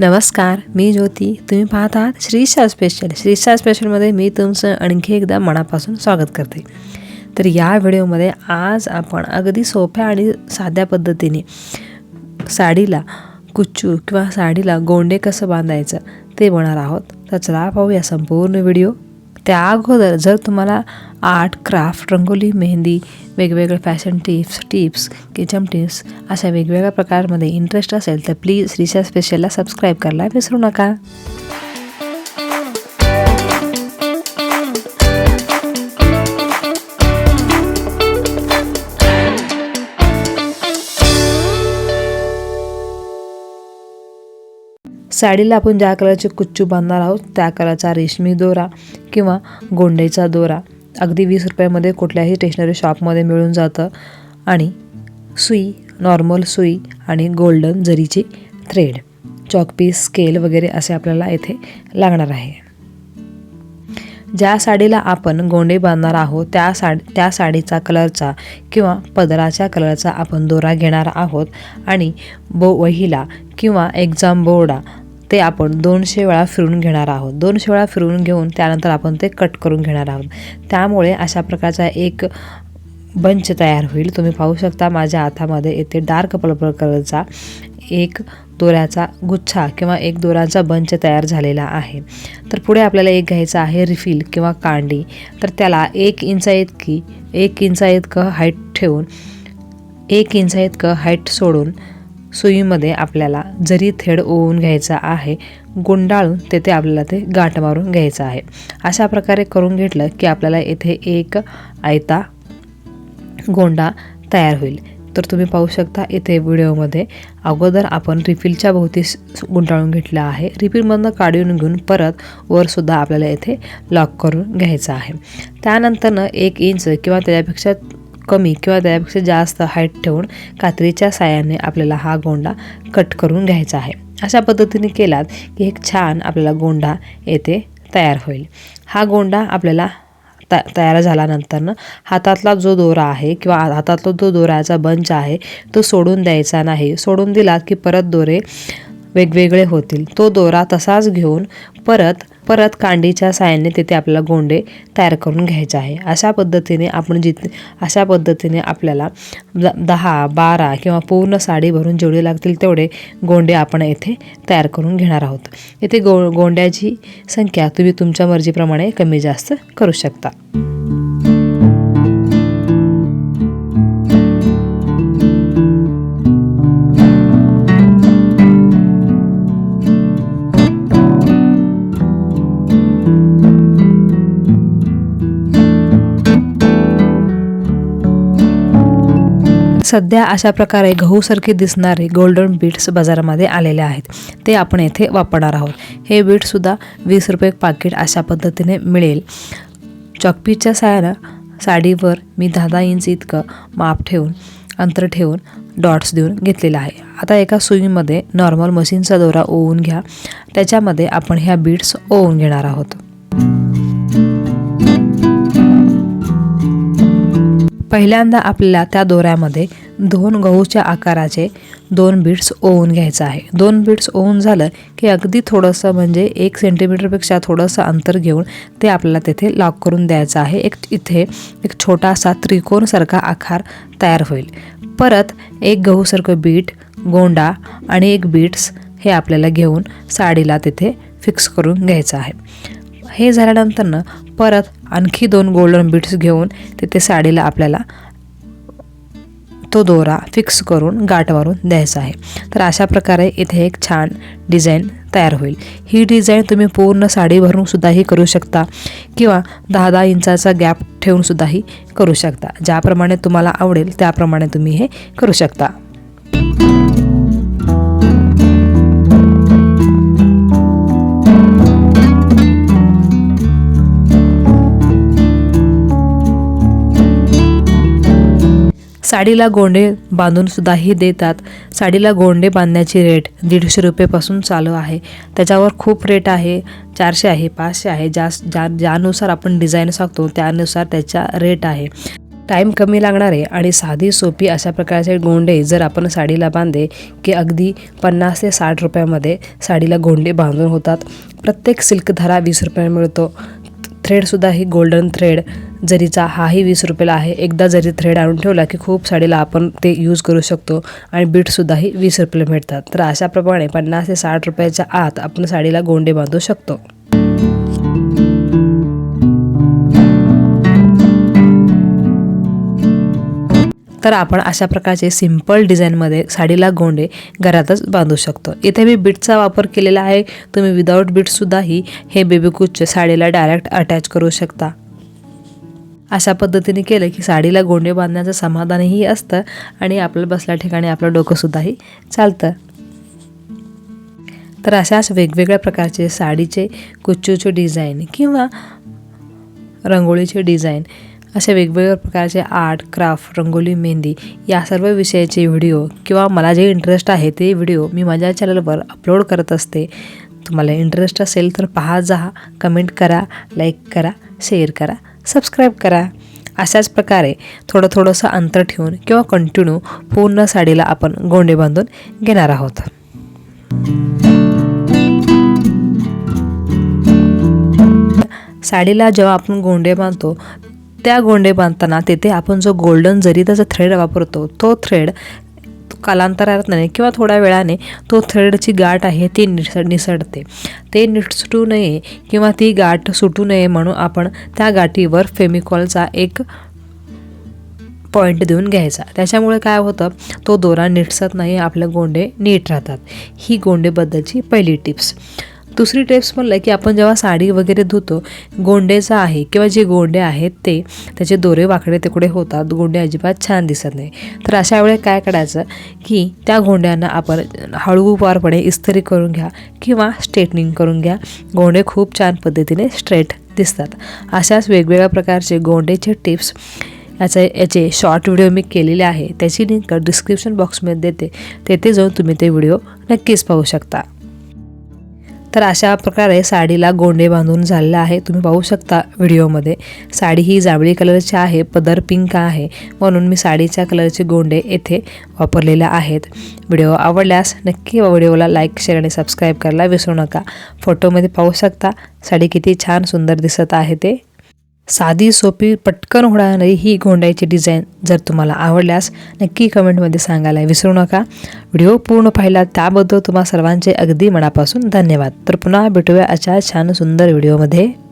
नमस्कार मी ज्योती. तुम्ही पाहत आहात श्रीशा स्पेशल श्रीशा स्पेशलमध्ये मी तुमचं आणखी एकदा मनापासून स्वागत करते. तर या व्हिडिओमध्ये आज आपण अगदी सोप्या आणि साध्या पद्धतीने साडीला कुच्चू किंवा साडीला गोंडे कसं बांधायचं ते बनणार आहोत. तर चला पाहूया संपूर्ण व्हिडिओ. त्या अगोदर जर तुम्हाला आर्ट क्राफ्ट रंगोली मेहंदी वेगवेगळे fashion tips tips kitchen tips अशा वेगवेगळ्या प्रकारमध्ये इंटरेस्ट असेल तर प्लीज श्रीशा स्पेशलला सबस्क्राईब करायला विसरू नका. साडीला आपण ज्या कलरचे कुच्चू बांधणार आहोत त्या कलरचा रेशमी दोरा किंवा गोंडेचा दोरा. अगदी वीस रुपयामध्ये कुठल्याही स्टेशनरी शॉपमध्ये मिळून जातं. आणि सुई नॉर्मल सुई आणि गोल्डन जरीची थ्रेड चॉकपीस स्केल वगैरे असे आपल्याला येथे लागणार आहे. ज्या साडीला आपण गोंडे बांधणार आहोत त्या साड त्या साडीचा कलरचा किंवा पदराच्या कलरचा आपण दोरा घेणार आहोत आणि बो वहीला किंवा एक्झाम बोर्डा ते आपण दोनशे वेळा फिरून घेणार आहोत. दोनशे वेळा फिरून घेऊन त्यानंतर आपण ते कट करून घेणार आहोत. त्यामुळे अशा प्रकारचा एक बंच तयार होईल. तुम्ही पाहू शकता माझ्या हातामध्ये येथे डार्क पर्पल कलरचा एक दोऱ्याचा गुच्छा किंवा एक दोऱ्याचा बंच तयार झालेला आहे. तर पुढे आपल्याला एक घ्यायचा आहे रिफिल किंवा कांडी. तर त्याला एक इंचा इतकी एक इंचा इतकं हाईट ठेवून एक इंचा इतकं हाईट सोडून सुईमध्ये आपल्याला जरी थेड ओवून घ्यायचा आहे गुंडाळून तेथे आपल्याला ते गाठ मारून घ्यायचं आहे. अशा प्रकारे करून घेतलं की आपल्याला येथे एक आयता गोंडा तयार होईल. तर तुम्ही पाहू शकता इथे व्हिडिओमध्ये अगोदर आपण रिफिलच्या भोवती गुंडाळून घेतलं आहे. रिफिलमधनं काढून घेऊन परत वरसुद्धा आपल्याला येथे लॉक करून घ्यायचं आहे. त्यानंतरनं एक इंच किंवा त्याच्यापेक्षा कमी किंवा त्यापेक्षा जास्त हाईट ठेवून कात्रीच्या साह्याने आपल्याला हा गोंडा कट करून घ्यायचा आहे. अशा पद्धतीने केलात की एक छान आपल्याला गोंडा येथे तयार होईल. हा गोंडा आपल्याला त तयार झाल्यानंतरनं हातातला जो दोरा आहे किंवा हातातला जो दोऱ्याचा बंच आहे तो सोडून द्यायचा नाही. सोडून दिला की परत दोरे वेगवेगळे होतील. तो दोरा तसाच घेऊन परत परत कांडीच्या साहाय्याने तिथे आपल्याला गोंडे तयार करून घ्यायचे आहे. अशा पद्धतीने आपण जित अशा पद्धतीने आपल्याला दहा बारा किंवा पूर्ण साडी भरून जेवढे लागतील तेवढे गोंडे आपण येथे तयार करून घेणार आहोत. येथे गो गोंड्याची संख्या तुम्ही तुमच्या मर्जीप्रमाणे कमी जास्त करू शकता. सध्या अशा प्रकारे गहूसारखे दिसणारे गोल्डन बीट्स बाजारामध्ये आलेले आहेत. ते आपण येथे वापरणार आहोत. हे बीटसुद्धा वीस रुपये पाकिट अशा पद्धतीने मिळेल. चॉकपीच्या सायानं साडीवर मी दहा दहा इंच इतकं माप ठेवून अंतर ठेवून डॉट्स देऊन घेतलेलं आहे. आता एका सुईमध्ये नॉर्मल मशीनचा दोरा ओवून घ्या. त्याच्यामध्ये आपण ह्या बीट्स ओवून घेणार आहोत. पहिल्यांदा आपल्याला त्या दोऱ्यामध्ये दोन गहूच्या आकाराचे दोन बीट्स ओवून घ्यायचं आहे. दोन बीट्स ओवून झालं की अगदी थोडंसं म्हणजे एक सेंटीमीटरपेक्षा थोडंसं अंतर घेऊन ते आपल्याला तेथे लॉक करून द्यायचं आहे. एक इथे एक छोटासा त्रिकोणसारखा आकार तयार होईल. परत एक गहूसारखं बीट गोंडा आणि एक बीट्स हे आपल्याला घेऊन साडीला तिथे फिक्स करून घ्यायचं आहे. हे झाल्यानंतरनं परत आणखी दोन गोल्डन बीट्स घेऊन तिथे साडीला आपल्याला तो दोरा फिक्स करून गाठवारून द्यायचा आहे. तर अशा प्रकारे इथे एक छान डिझाईन तयार होईल. ही डिझाईन तुम्ही पूर्ण साडी भरून सुद्धाही करू शकता किंवा दहा दहा इंचाचा गॅप ठेवूनसुद्धाही करू शकता. ज्याप्रमाणे तुम्हाला आवडेल त्याप्रमाणे तुम्ही हे करू शकता. साडीला गोंडे बांधून सुद्धाही देतात. साडीला गोंडे बांधण्याची रेट दीडशे रुपयेपासून चालू आहे. त्याच्यावर खूप रेट आहे. चारशे आहे पाचशे आहे. ज्या ज्या ज्यानुसार आपण डिझाईन सांगतो त्यानुसार त्याचा रेट आहे. टाईम कमी लागणारे आणि साधी सोपी अशा प्रकारचे गोंडे जर आपण साडीला बांधले की अगदी पन्नास ते साठ रुपयामध्ये साडीला गोंडे बांधून होतात. प्रत्येक सिल्क धरा वीस रुपये मिळतो. थ्रेडसुद्धा ही गोल्डन थ्रेड जरीचा हाही वीस रुपयाला आहे एकदा जरी थ्रेड आणून ठेवला की खूप साडीला आपण ते यूज करू शकतो आणि बीटसुद्धाही वीस रुपयाला मिळतात. तर अशाप्रमाणे पन्नास ते साठ रुपयाच्या आत आपण साडीला गोंडे बांधू शकतो. तर आपण अशा प्रकारचे सिंपल डिझाईनमध्ये साडीला गोंडे घरातच बांधू शकतो. इथे मी बीटचा वापर केलेला आहे. तुम्ही विदाऊट बीटसुद्धाही हे बेबीकूचचे साडीला डायरेक्ट अटॅच करू शकता. अशा पद्धतीने केलं की साडीला गोंडे बांधण्याचं समाधानही असतं आणि आपलं बसल्या ठिकाणी आपलं डोकंसुद्धाही चालतं. तर अशाच वेगवेगळ्या प्रकारचे साडीचे कुच्चूचे डिझाईन किंवा रंगोळीचे डिझाईन अशा वेगवेगळ्या प्रकारचे आर्ट क्राफ्ट रंगोली मेहंदी या सर्व विषयाचे व्हिडिओ किंवा मला जे इंटरेस्ट आहे ते व्हिडिओ मी माझ्या चॅनलवर अपलोड करत असते. तुम्हाला इंटरेस्ट असेल तर पहा जा कमेंट करा लाईक करा शेअर करा सबस्क्राईब करा. अशाच प्रकारे थोडं थोडंसं अंतर ठेवून किंवा कंटिन्यू पूर्ण साडीला आपण गोंडे बांधून घेणार आहोत. साडीला जेव्हा आपण गोंडे बांधतो त्या गोंडे बांधताना तेथे आपण जो गोल्डन जरी त्याचा थ्रेड वापरतो तो थ्रेड कालांतराने किंवा थोड्या वेळाने तो थ्रेडची गाठ आहे ती निस निसडते ते निसटू नये किंवा ती गाठ सुटू नये म्हणून आपण त्या गाठीवर फेमिकॉलचा एक पॉईंट देऊन घ्यायचा. त्याच्यामुळे काय होतं तो दोरा निटसत नाही आपले गोंडे नीट राहतात. ही गोंडेबद्दलची पहिली टिप्स दुसरी टिप्स म्हणलं की आपण जेव्हा साडी वगैरे धुतो गोंडेचा आहे किंवा जे गोंडे आहेत ते त्याचे दोरे वाकडे तिकडे होतात गोंडे अजिबात छान दिसत नाही. तर अशा वेळेस काय करायचं की त्या गोंड्यांना आपण हळूवारपणे इस्त्री करून घ्या किंवा स्ट्रेटनिंग करून घ्या. गोंडे खूप छान पद्धतीने स्ट्रेट दिसतात. अशाच वेगवेगळ्या प्रकारचे गोंडेचे टिप्स याचा याचे शॉर्ट व्हिडिओ मी केलेले आहे. त्याची लिंक डिस्क्रिप्शन बॉक्समध्ये देते. तेथे जाऊन तुम्ही ते व्हिडिओ नक्कीच पाहू शकता. तर अशा प्रकारे साडीला गोंडे बांधून झालेलं आहे. तुम्ही पाहू शकता व्हिडिओमध्ये. साडी ही जांभळी कलरची आहे पदर पिंक आहे म्हणून मी साडीच्या कलरचे गोंडे येथे वापरलेले आहेत. व्हिडिओ आवडल्यास नक्की व्हिडिओला लाईक शेअर आणि सबस्क्राईब करायला विसरू नका. फोटोमध्ये पाहू शकता साडी किती छान सुंदर दिसत आहे ते. साधी सोपी पटकन होणारी ही गोंड्याची डिझाईन जर तुम्हाला आवडल्यास नक्की कमेंटमध्ये सांगायला विसरू नका. व्हिडिओ पूर्ण पाहिला त्याबद्दल तुम्हा सर्वांचे अगदी मनापासून धन्यवाद. तर पुन्हा भेटूया अशा छान सुंदर व्हिडिओमध्ये.